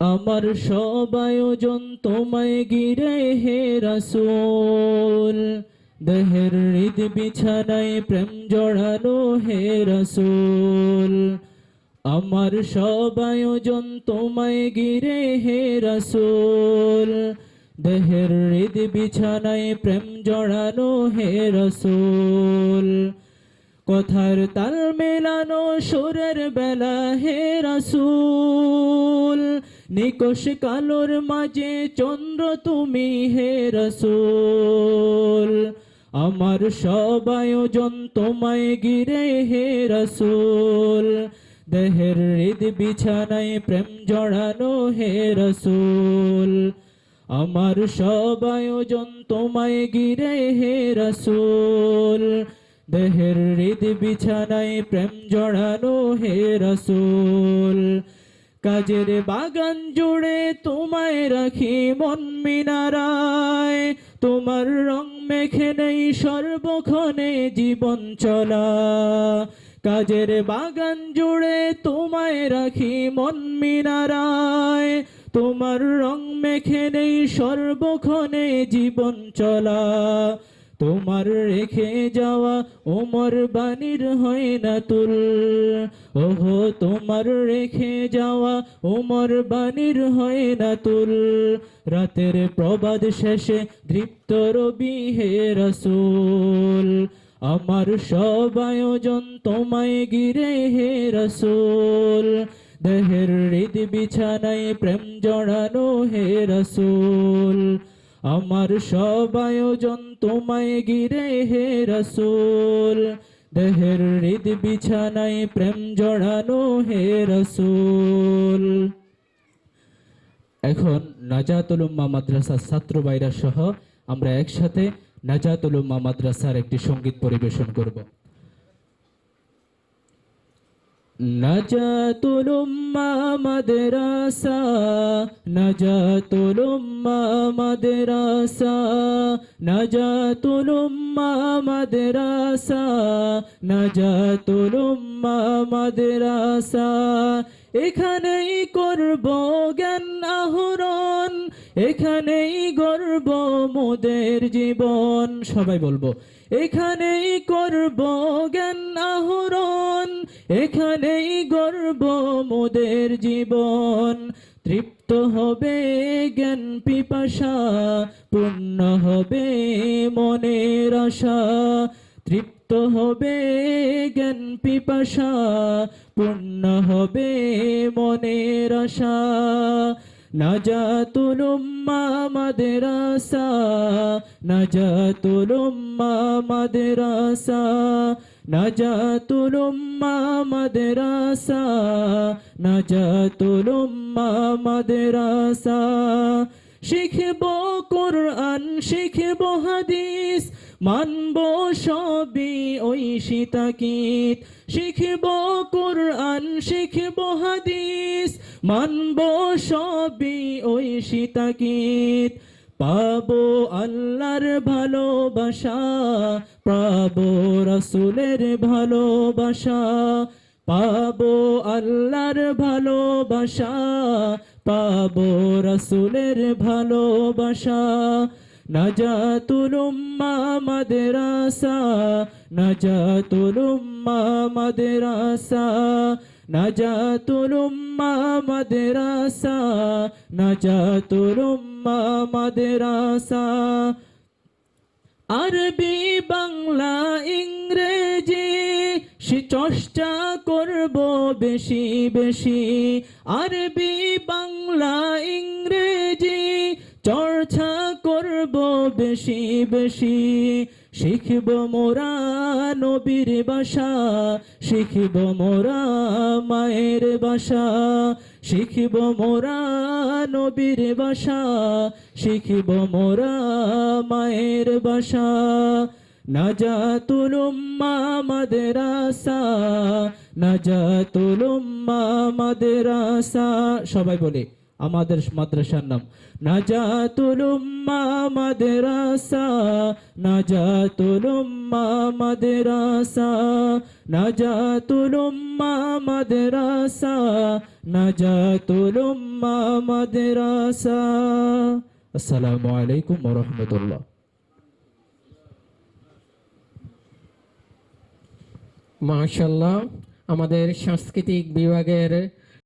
আমার সব আয়োজন তোমায় গিরে হে রাসূল। দেহের হৃদ বিছানায় প্রেম জড়ানো হে রাসূল। আমার সব আয়োজন তোমায় গিরে হে রাসূল। দেহের হৃদ বিছানায় প্রেম জড়ানো হে রাসূল। কথার তাল মেলানো সুরের বেলা হে রাসূল। নিকশ কালোর মাঝে চন্দ্র তুমি হে রাসূল। আমার সব আয়োজন তোমায় গিরে হে রাসূল। দেহের হৃদ বিছানায় প্রেম জড়ানো হে রাসূল। আমার সব আয়োজন তোমায় গিরে হে রাসূল। দেহের হৃদ বিছানায় প্রেম জড়ানো হে রসুল। কাজের বাগান জুড়ে তোমায় রাখি মন মিনারায়। তোমার রং মেখে নেই সর্বক্ষণে জীবন চলা। কাজের বাগান জুড়ে তোমায় রাখি মন মিনারায়। তোমার রং মেখে নেই সর্বক্ষণে জীবন চলা। তোমার রেখে যাওয়া ওমর বাণীর হয় না তুল। ওহো, তোমার রেখে যাওয়া ওমর বাণীর হয় না তুল। রাতের প্রবাদ শেষে দৃপ্ত রবি হে রসুল। আমার সব আয়োজন তোমায় গিরে হে রসুল। দেহের হৃদ বিছানায় প্রেম জড়ানো হে রসুল। আমার সব আয়োজন তোমায় গিরে হে রসুল। দেহের হৃদ বিছানায় প্রেম জড়ানো, হে রসুল। এখন নাজাতুল উম্মা মাদ্রাসার ছাত্র বাইরা সহ আমরা একসাথে নাজাতুল উম্মা মাদ্রাসার একটি সংগীত পরিবেশন করব। নাজাতুল উম্মা মাদ্রাসা নাজাতুল উম্মা মাদ্রাসা নাজাতুল উম্মা মাদ্রাসা নাজাতুল উম্মা মাদ্রাসা এখানেই করব জ্ঞান আহরণ, এখানেই গর্ব মোদের জীবন। সবাই বলব, এখানেই করব জ্ঞান আহরণ, এখানেই গর্ব মোদের জীবন। তৃপ্ত হবে জ্ঞান পিপাসা, পূর্ণ হবে মনের আশা। তৃপ্ত হবে জ্ঞান পিপাসা, পূর্ণ হবে মনের আশা। নাজাতুল উম্মা মাদ্রাসা নাজাতুল উম্মা মাদ্রাসা নাজাতুল উম্মা মাদ্রাসা নাজাতুল উম্মা মাদ্রাসা। শিখব কোরআন, শিখব হাদিস, মানব সবই ওই সীতাকিত শিখব কোরআন, শিখব হাদিস মানব সবই ওই সীতাকিত পাবো আল্লাহর ভালোবাসা, পাবো রসুলের ভালোবাসা, পাবো আল্লাহর ভালোবাসা, পাবো রসুলের ভালোবাসা। নাজাতুল উম্মা মাদ্রাসা, নাজাতুল উম্মা মাদ্রাসা। নাজাতুল উম্মা মাদ্রাসা, নাজাতুল উম্মা মাদ্রাসা। আরবি, বাংলা, ইংরেজি, সে চর্চা করব বেশি বেশি। আরবি, বাংলা, ইংরেজি, চর্চা করব বেশি বেশি। শিখব মোরা নবীর বাসা, শিখব মোরা মায়ের বাসা, শিখব মোরা নবীর বাসা, শিখব মোরা মায়ের বাসা। নাজাতুল উম্মা মাদ্রাসা, নাজাতুল উম্মা মাদ্রাসা, সবাই বলে আমাদের মাদ্রাসার নাম। নাজাতুল উম্মা মাদ্রাসা, নাজাতুল উম্মা মাদ্রাসা, নাজাতুল উম্মা মাদ্রাসা, নাজাতুল উম্মা মাদ্রাসা। আসসালামু আলাইকুম ওয়া রাহমাতুল্লাহ মাশাল্লাহ আমাদের সাংস্কৃতিক বিভাগের